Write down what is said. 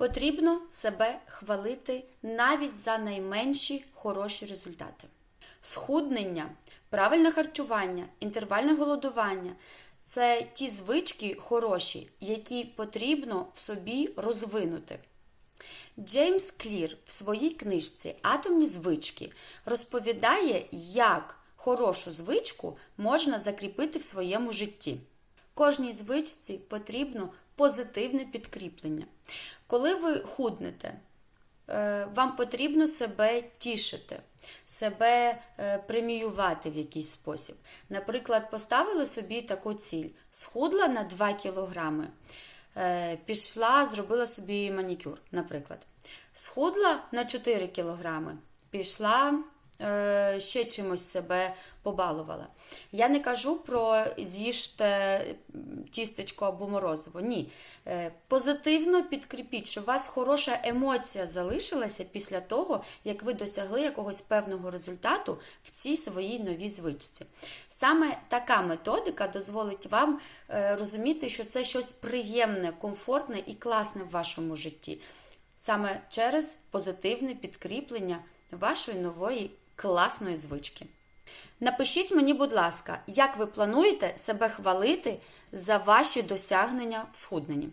Потрібно себе хвалити навіть за найменші хороші результати. Схуднення, правильне харчування, інтервальне голодування це ті звички хороші, які потрібно в собі розвинути. Джеймс Клір в своїй книжці Атомні звички розповідає, як хорошу звичку можна закріпити в своєму житті. Кожній звичці потрібно позитивне підкріплення. Коли ви худнете, е, вам потрібно себе тішити, себе е, преміювати в якийсь спосіб. Наприклад, поставили собі таку ціль: схудла на 2 кілограми, е, пішла, зробила собі манікюр, наприклад. Схудла на 4 кілограми, пішла ще чимось себе побалувала. Я не кажу про з'їжте тістечко або морозиво. Ні. Е, Позитивно підкріпіть, щоб у вас хороша емоція залишилася після того, як ви досягли якогось певного результату в цій своїй новій звичці. Саме така методика дозволить вам е, розуміти, що це щось приємне, комфортне і класне в вашому житті. Саме через позитивне підкріплення вашої нової класної звички. Напишіть мені, будь ласка, як ви плануєте себе хвалити за ваші досягнення в схудненні.